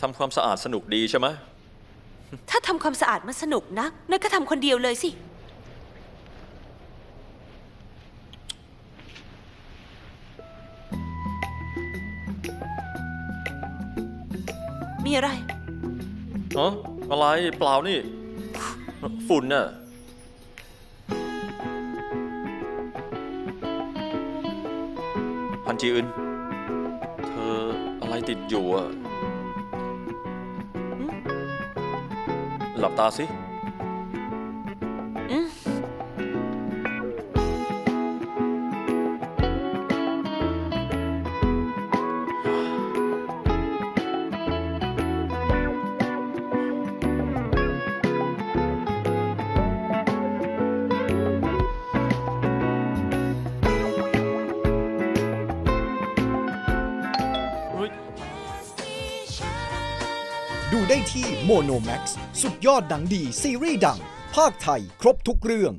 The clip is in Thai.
ทำความสะอาดสนุกดีใช่ไหมถ้าทำความสะอาดมันสนุกนะนั่นก็ทำคนเดียวเลยสิ มีอะไรเอออะไรเปล่านี่ ฝุ่นน่ะ พันจีอึนเธออะไร ติดอยู่อะอืมหลับตาสิ ดูได้ที่โมโนแม็กซ์สุดยอดหนังดีซีรีส์ดัง ภาคไทยครบทุกเรื่อง